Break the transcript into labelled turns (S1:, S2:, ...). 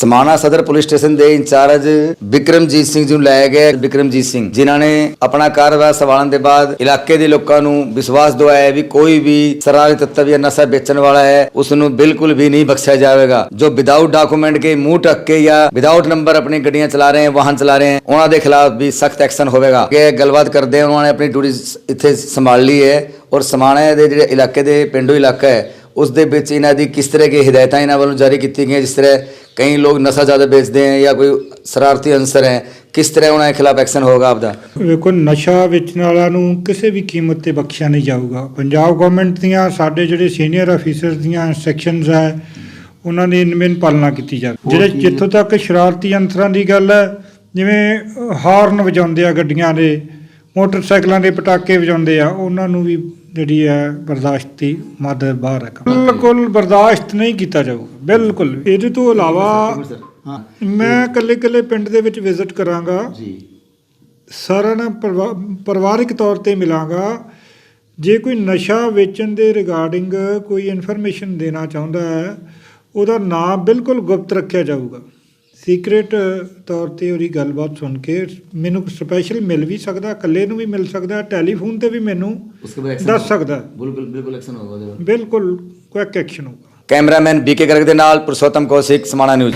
S1: ਸਮਾਣਾ ਸਦਰ police station ਦੇ incharge Vikramjit Singh ji ਨੂੰ ਲਾਇਆ ਗਿਆ ਹੈ। ਵਿਕਰਮਜੀਤ ਸਿੰਘ, ਜਿਨ੍ਹਾਂ ਨੇ ਆਪਣਾ ਕਾਰੋਬਾਰ ਸੰਭਾਲਣ ਦੇ ਬਾਅਦ ਇਲਾਕੇ ਦੇ ਲੋਕਾਂ ਨੂੰ ਵਿਸ਼ਵਾਸ ਦਵਾਇਆ ਹੈ ਵੀ ਕੋਈ ਵੀ ਸਰਾਰੀ ਤੱਤਵ ਜਾਂ ਨਸ਼ਾ ਵੇਚਣ ਵਾਲਾ ਹੈ ਉਸ ਨੂੰ ਬਿਲਕੁਲ ਵੀ ਨਹੀਂ ਬਖਸ਼ਿਆ ਜਾਵੇਗਾ ਜੋ ਵਿਦਆਊਟ ਡਾਕੂਮੈਂਟ ਕੇ ਮੂੰਹ ਢੱਕ ਕੇ ਜਾਂ ਵਿਦਆਊਟ ਨੰਬਰ ਆਪਣੀ ਗੱਡੀਆਂ ਚਲਾ ਰਹੇ ਹਨ ਵਾਹਨ ਚਲਾ ਰਹੇ ਹਨ ਉਹਨਾਂ ਦੇ ਖਿਲਾਫ ਵੀ ਸਖਤ ਐਕਸ਼ਨ ਹੋਵੇਗਾ ਇਹ ਗੱਲਬਾਤ ਕਰਦੇ ਉਹਨਾਂ ਨੇ ਆਪਣੀ ਡਿਊਟੀ ਇੱਥੇ ਸੰਭਾਲ ਲਈ ਹੈ ਔਰ ਸਮਾਣਾ ਦੇ ਜਿਹੜੇ ਇਲਾਕੇ ਦੇ ਪਿੰਡੂ ਇਲਾਕਾ ਹੈ ਉਸ ਦੇ ਵਿੱਚ ਇਹਨਾਂ ਦੀ ਕਿਸ ਤਰ੍ਹਾਂ ਦੀ ਹਦਾਇਤਾਂ ਇਹਨਾਂ ਵੱਲੋਂ ਜਾਰੀ ਕੀਤੀਆਂ ਗਈਆਂ, ਜਿਸ ਤਰ੍ਹਾਂ ਕਈ ਲੋਕ ਨਸ਼ਾ ਜ਼ਿਆਦਾ ਵੇਚਦੇ ਹਨ ਜਾਂ ਕੋਈ ਸ਼ਰਾਰਤੀ ਅੰਸਰ ਹੈ ਕਿਸ ਤਰ੍ਹਾਂ ਉਹਨਾਂ ਦੇ ਖਿਲਾਫ ਐਕਸ਼ਨ ਹੋਗਾ ਆਪਦਾ?
S2: ਵੇਖੋ ਨਸ਼ਾ ਵੇਚਣ ਵਾਲਿਆਂ ਨੂੰ ਕਿਸੇ ਵੀ ਕੀਮਤ ਤੇ ਬਖਸ਼ਿਆ ਨਹੀਂ ਜਾਊਗਾ। ਪੰਜਾਬ ਗਵਰਨਮੈਂਟ ਦੀਆਂ ਸਾਡੇ ਜਿਹੜੇ ਸੀਨੀਅਰ ਅਫੀਸਰ ਦੀਆਂ ਇਨਸਟਰਕਸ਼ਨਸ ਹੈ ਉਹਨਾਂ ਦੀ ਨਿਮਨ ਪਾਲਣਾ ਕੀਤੀ ਜਾਵੇ। ਜਿਹੜੇ ਜਿੱਥੋਂ ਤੱਕ ਸ਼ਰਾਰਤੀ ਅੰਸਰਾਂ ਦੀ ਗੱਲ ਹੈ ਜਿਵੇਂ ਹਾਰਨ ਵਜਾਉਂਦੇ ਆ ਗੱਡੀਆਂ ਦੇ ਮੋਟਰਸਾਈਕਲਾਂ ਦੇ ਪਟਾਕੇ ਵਜਾਉਂਦੇ ਆ ਉਹਨਾਂ ਨੂੰ ਵੀ ਜਿਹੜੀ ਹੈ ਬਰਦਾਸ਼ਤ ਦੀ ਮੱਦ ਬਾਹਰ ਹੈ। ਬਿਲਕੁਲ ਬਰਦਾਸ਼ਤ ਨਹੀਂ ਕੀਤਾ ਜਾਊਗਾ। ਬਿਲਕੁਲ। ਇਹਦੇ ਤੋਂ ਇਲਾਵਾ ਮੈਂ ਇਕੱਲੇ ਇਕੱਲੇ ਪਿੰਡ ਦੇ ਵਿੱਚ ਵਿਜ਼ਿਟ ਕਰਾਂਗਾ।
S1: ਜੀ।
S2: ਸਾਰਿਆਂ ਨਾਲ ਪਰਿਵਾ- ਪਰਿਵਾਰਿਕ ਤੌਰ ਤੇ ਮਿਲਾਂਗਾ। ਜੇ ਕੋਈ ਨਸ਼ਾ ਵੇਚਣ ਦੇ ਰਿਗਾਰਡਿੰਗ ਕੋਈ ਇਨਫੋਰਮੇਸ਼ਨ ਦੇਣਾ ਚਾਹੁੰਦਾ ਹੈ ਉਹਦਾ ਨਾਮ ਬਿਲਕੁਲ ਗੁਪਤ ਰੱਖਿਆ ਜਾਊਗਾ। ਸੀਕ੍ਰੀਟ ਤੌਰ ਤੇ ਉਹਦੀ ਗੱਲਬਾਤ ਸੁਣ ਕੇ ਮੈਨੂੰ ਸਪੈਸ਼ਲ ਮਿਲ ਵੀ ਸਕਦਾ ਇਕੱਲੇ ਨੂੰ ਵੀ ਮਿਲ ਸਕਦਾ ਟੈਲੀਫੋਨ ਤੇ ਵੀ ਮੈਨੂੰ ਦੱਸ ਸਕਦਾ।
S1: ਬਿਲਕੁਲ ਬਿਲਕੁਲ ਐਕਸ਼ਨ ਹੋਗਾ
S2: ਬਿਲਕੁਲ ਕੁਇਕ ਐਕਸ਼ਨ ਹੋਗਾ
S1: ਕੈਮਰਾਮੈਨ ਬੀਕੇ ਗਰਗ ਦੇ ਨਾਲ ਪ੍ਰਸੋਤਮ ਕੋਸਿਕ ਸਮਾਣਾ ਨਿਊਜ਼